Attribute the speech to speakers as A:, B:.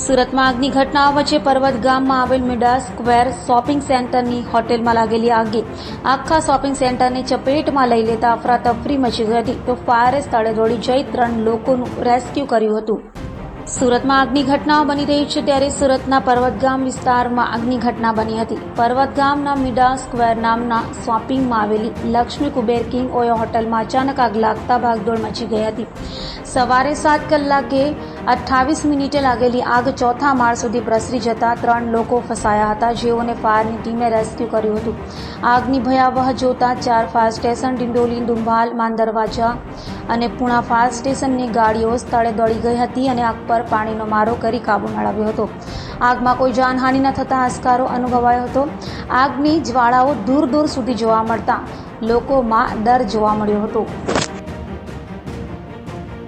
A: સુરતમાં આગની ઘટનાઓ વચ્ચે પર્વત ગામમાં આવેલ મિડા સ્ક્વેર શોપિંગ સેન્ટરની હોટેલમાં લાગેલી આગે. આખા શોપિંગ સેન્ટરને ચપેટમાં લઈ લેતા અફરાતફરી મચી ગઈ હતી. તો ફાયરે સ્થળે દોડી જઈ ત્રણ લોકોનું રેસ્ક્યુ કર્યું હતું. સુરતમાં આગની ઘટનાઓ બની રહી છે ત્યારે સુરતના પર્વતગામ વિસ્તારમાં આગની ઘટના બની હતી. પર્વતગામના મિડા સ્ક્વેર નામના શોપિંગમાં આવેલી લક્ષ્મી કુબેર કિંગ ઓયો હોટલમાં અચાનક આગ લાગતા ભાગદોડ મચી ગઈ હતી. સવારે સાત કલાકે અઠ્ઠાવીસ મિનિટે લાગેલી આગ ચોથા માળ સુધી પ્રસરી જતા ત્રણ લોકો ફસાયા હતા, જેઓને ફાયરની ટીમે રેસ્ક્યુ કર્યું હતું. આગની ભયાવહ જોતા ચાર ફાયર સ્ટેશન, ડિંડોલી, દુંભાલ, માંદરવાજા અને પુણા ફાયર સ્ટેશનની ગાડીઓ સ્થળે દોડી ગઈ હતી અને આગ પર પાણીનો મારો કરી કાબુ મેળવ્યો હતો. આગમાં કોઈ જાનહાનિ ન થતાં આસકારો અનુભવાયો હતો. આગની જ્વાળાઓ દૂર દૂર સુધી જોવા મળતા લોકોમાં ડર જોવા મળ્યો હતો.